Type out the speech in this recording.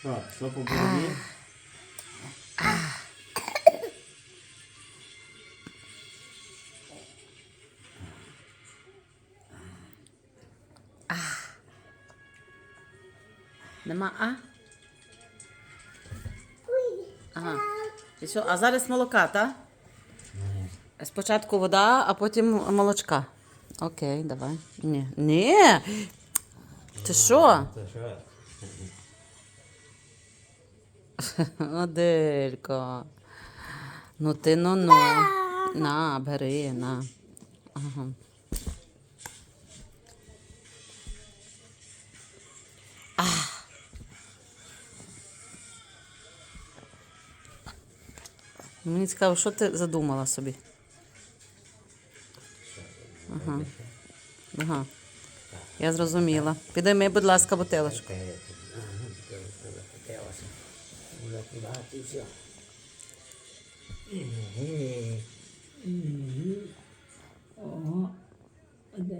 Що, що по бороді? Нема А? Ага. І що? А зараз молока, так? Спочатку вода, а потім молочка. Окей, давай. Ні. Ні. Ти що? Це що? Аделька. Ну ти ну ну. На, бери, на. Ага. Мені цікаво, що ти задумала собі? Ага. Ага. Я зрозуміла. Підійми, будь ласка, бутилочку. Уже куда ти все.